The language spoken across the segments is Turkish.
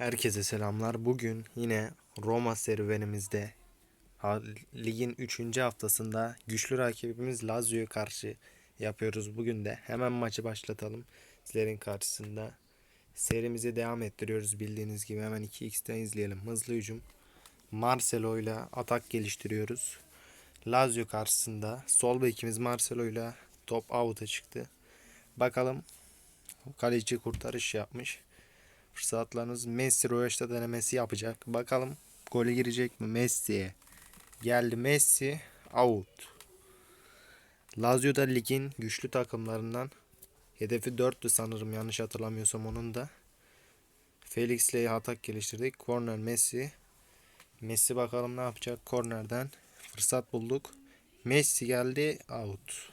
Herkese selamlar. Bugün yine Roma serüvenimizde ligin 3. haftasında güçlü rakibimiz Lazio'ya karşı yapıyoruz. Bugün de hemen maçı başlatalım. Sizlerin karşısında serimizi devam ettiriyoruz bildiğiniz gibi. Hemen 2x'ten izleyelim. Hızlı hücum. Marcelo ile atak geliştiriyoruz. Lazio karşısında sol bekimiz Marcelo ile top out'a çıktı. Bakalım kaleci kurtarış yapmış. Fırsatlarınız Messi Royaş'ta denemesi yapacak. Bakalım golü girecek mi Messi'ye? Geldi Messi out. Lazio da ligin güçlü takımlarından. Hedefi 4'tü sanırım yanlış hatırlamıyorsam onun da. Felix ile atak geliştirdik. Corner Messi. Messi bakalım ne yapacak kornerden. Fırsat bulduk. Messi geldi out.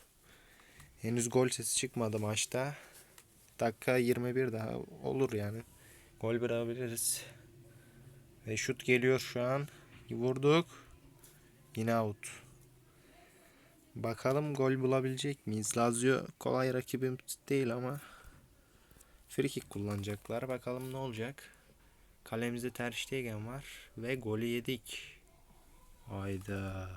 Henüz gol sesi çıkmadı maçta. Dakika 21 daha olur yani. Gol bırakabiliriz. Ve şut geliyor şu an. Vurduk. Yine out. Bakalım gol bulabilecek miyiz? Lazio kolay rakibimiz değil ama free kick kullanacaklar. Bakalım ne olacak. Kalemizde Ter Stegen var ve golü yedik. Hayda.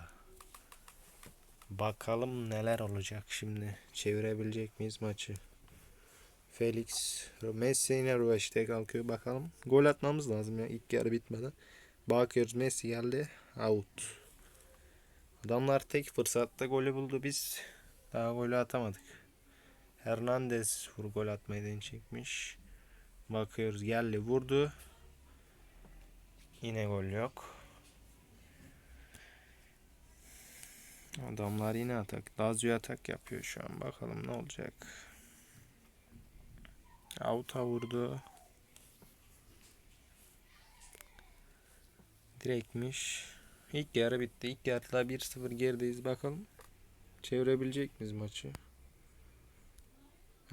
Bakalım neler olacak şimdi. Çevirebilecek miyiz maçı? Felix, Messi yine röveşte kalkıyor. Bakalım. Gol atmamız lazım ya ilk yarı bitmeden. Bakıyoruz Messi geldi. Out. Adamlar tek fırsatta golü buldu. Biz daha golü atamadık. Hernandez vur gol atmayı deneyecekmiş. Bakıyoruz geldi vurdu. Yine gol yok. Adamlar yine atak. Lazio atak yapıyor şu an. Bakalım ne olacak. Out'a vurdu. Direktmiş. İlk yarı bitti. İlk yarıda 1-0 gerideyiz. Bakalım. Çevirebilecek miyiz maçı?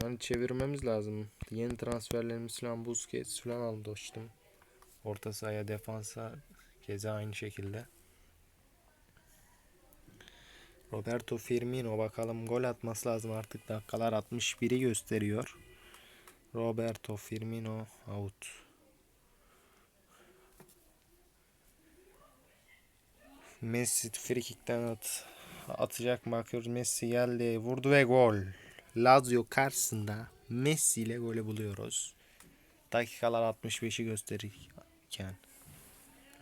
Yani çevirmemiz lazım. Yeni transferlerimiz falan Busquets falan aldı işte. Orta sahaya defansa keza aynı şekilde. Roberto Firmino bakalım gol atması lazım artık dakikalar 61'i gösteriyor. Roberto Firmino out. Messi free kickten at atacak bakıyoruz. Messi geldi, vurdu ve gol. Lazio karşısında Messi ile golü buluyoruz. Dakikalar 65'i gösterirken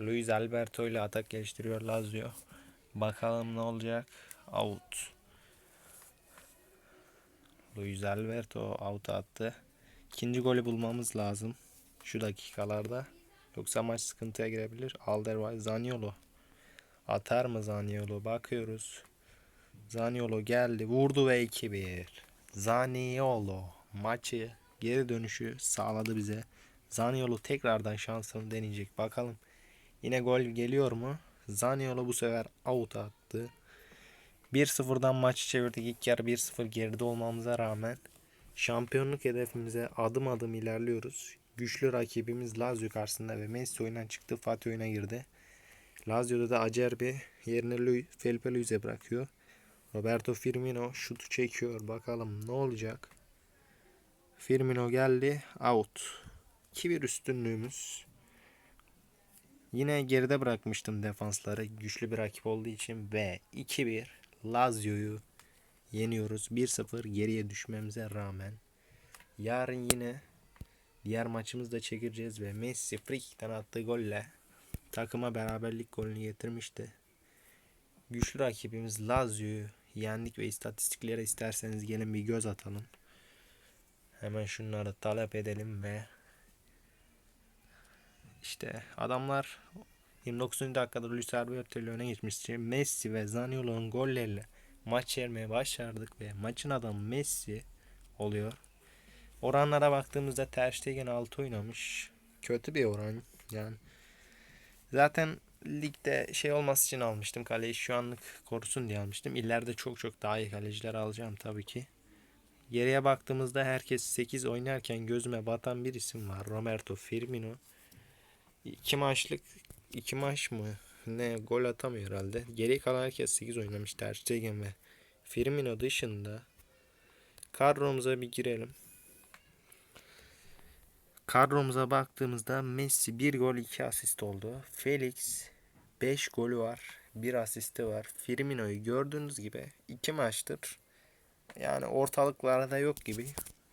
Luis Alberto ile atak geliştiriyor Lazio. Bakalım ne olacak. Out. Luis Alberto out attı. İkinci golü bulmamız lazım. Şu dakikalarda. Yoksa maç sıkıntıya girebilir. Alderweireld Zaniolo. Atar mı Zaniolo? Bakıyoruz. Zaniolo geldi. Vurdu ve 2-1. Zaniolo maçı geri dönüşü sağladı bize. Zaniolo tekrardan şansını deneyecek. Bakalım. Yine gol geliyor mu? Zaniolo bu sefer out attı. 1-0'dan maçı çevirdik. İlk yarı 1-0 geride olmamıza rağmen Şampiyonluk hedefimize adım adım ilerliyoruz. Güçlü rakibimiz Lazio karşısında ve Messi oyundan çıktı. Fatih oyuna girdi. Lazio'da da Acerbi yerine Luis, Felipe Luis'e bırakıyor. Roberto Firmino şutu çekiyor. Bakalım ne olacak. Firmino geldi. Out. 2-1 üstünlüğümüz. Yine geride bırakmıştım defansları. Güçlü bir rakip olduğu için ve 2-1 Lazio'yu yeniyoruz. 1-0 geriye düşmemize rağmen. Yarın yine diğer maçımızı da çekeceğiz ve Messi frikikten attığı golle takıma beraberlik golünü getirmişti. Güçlü rakibimiz Lazio'yu yendik ve istatistiklere isterseniz gelin bir göz atalım. Hemen şunları talep edelim ve işte adamlar 29. dakikada Luis Alberto ile öne geçmişti. Messi ve Zaniolo'nun golleriyle maç çevirmeye başardık ve maçın adamı Messi oluyor. Oranlara baktığımızda Ter Stegen 6 oynamış. Kötü bir oran yani. Zaten ligde şey olması için almıştım. Kaleyi şu anlık korusun diye almıştım. İleride çok çok daha iyi kaleciler alacağım tabii ki. Geriye baktığımızda herkes 8 oynarken gözüme batan bir isim var. Roberto Firmino. 2 maçlık 2 maç mı? Ne gol atamıyor herhalde. Geri kalan herkes 8 oynamış. Ter Stegen ve Firmino dışında kadromuza bir girelim. Kadromuza baktığımızda Messi 1 gol 2 asist oldu. Felix 5 golü var. 1 asisti var. Firmino'yu gördüğünüz gibi 2 maçtır. Yani ortalıklarda yok gibi.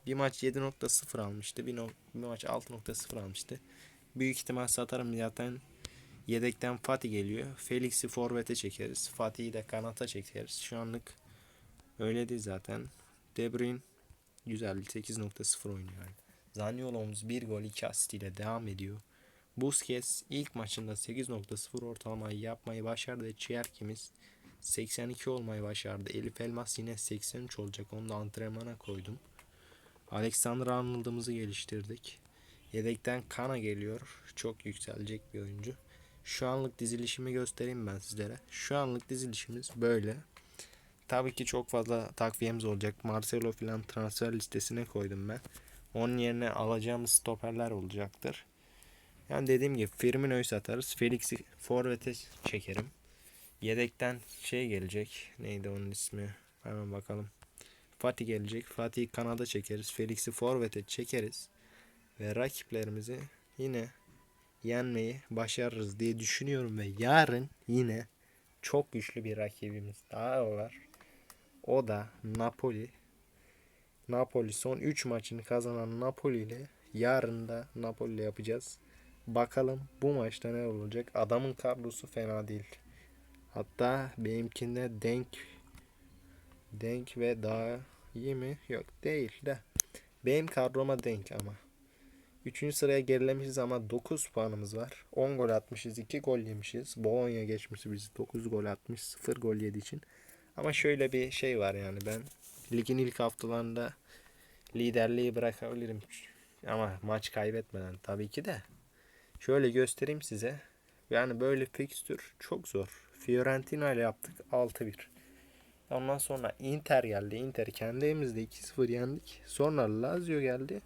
Bir maç 7.0 almıştı. Bir, no- bir maç 6.0 almıştı. Büyük ihtimal satarım zaten. Yedekten Fatih geliyor. Felix'i forvete çekeriz. Fatih'i de kanata çekeriz. Şu anlık öyle değil zaten. De Bruyne güzel 8.0 oynuyor. Yani. Zaniolo'muz 1 gol 2 asist ile devam ediyor. Busquets ilk maçında 8.0 ortalamayı yapmayı başardı. Çerkimiz 82 olmayı başardı. Elif Elmas yine 83 olacak. Onu da antrenmana koydum. Alexander Arnold'umuzu geliştirdik. Yedekten Kana geliyor. Çok yükselecek bir oyuncu. Şu anlık dizilişimi göstereyim ben sizlere. Şu anlık dizilişimiz böyle. Tabii ki çok fazla takviyemiz olacak. Marcelo filan transfer listesine koydum ben. Onun yerine alacağımız stoperler olacaktır. Yani dediğim gibi Firmino'yu satarız. Felix'i forvete çekerim. Yedekten şey gelecek. Neydi onun ismi? Hemen bakalım. Fatih gelecek. Fatih'i kanada çekeriz. Felix'i forvete çekeriz. Ve rakiplerimizi yine yenmeyi başarırız diye düşünüyorum ve yarın yine çok güçlü bir rakibimiz daha var. O da Napoli. Napoli son 3 maçını kazanan Napoli ile yarın da Napoli ile yapacağız. Bakalım bu maçta ne olacak? Adamın kadrosu fena değil. Hatta benimkinde denk denk ve daha iyi mi? Yok değil de. Benim kadroma denk ama. Üçüncü sıraya gerilemişiz ama 9 puanımız var. 10 gol atmışız, 2 gol yemişiz. Bologna geçmiş biz 9 gol atmış, 0 gol yedi için. Ama şöyle bir şey var yani ben ligin ilk haftalarında liderliği bırakabilirim. Ama maç kaybetmeden tabii ki de. Şöyle göstereyim size. Yani böyle fikstür çok zor. Fiorentina ile yaptık 6-1. Ondan sonra Inter geldi. Inter kendi evimizde 2-0 yendik. Sonra Lazio geldi.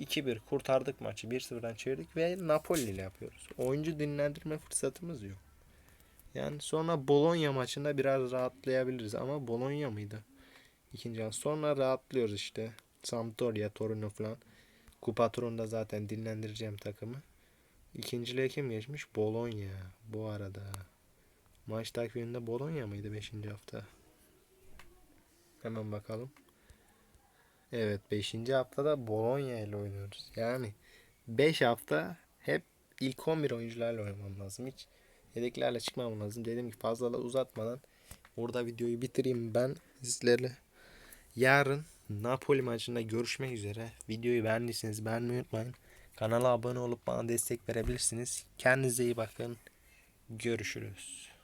2-1 kurtardık maçı. 1-0'dan çevirdik ve Napoli ile yapıyoruz. Oyuncu dinlendirme fırsatımız yok. Yani sonra Bologna maçında biraz rahatlayabiliriz ama Bologna mıydı? İkinci an. Sonra rahatlıyoruz işte. Sampdoria, Torino falan. Kupa turunda zaten dinlendireceğim takımı. İkinciliğe kim geçmiş? Bologna. Bu arada. Maç takviminde Bologna mıydı 5. hafta? Hemen bakalım. Evet 5. haftada Bologna ile oynuyoruz. Yani 5 hafta hep ilk 11 oyuncularla oynamam lazım. Hiç yedeklerle çıkmam lazım. Dedim ki fazla da uzatmadan burada videoyu bitireyim ben sizlerle. Yarın Napoli maçında görüşmek üzere. Videoyu beğendiyseniz beğenmeyi unutmayın. Kanala abone olup bana destek verebilirsiniz. Kendinize iyi bakın. Görüşürüz.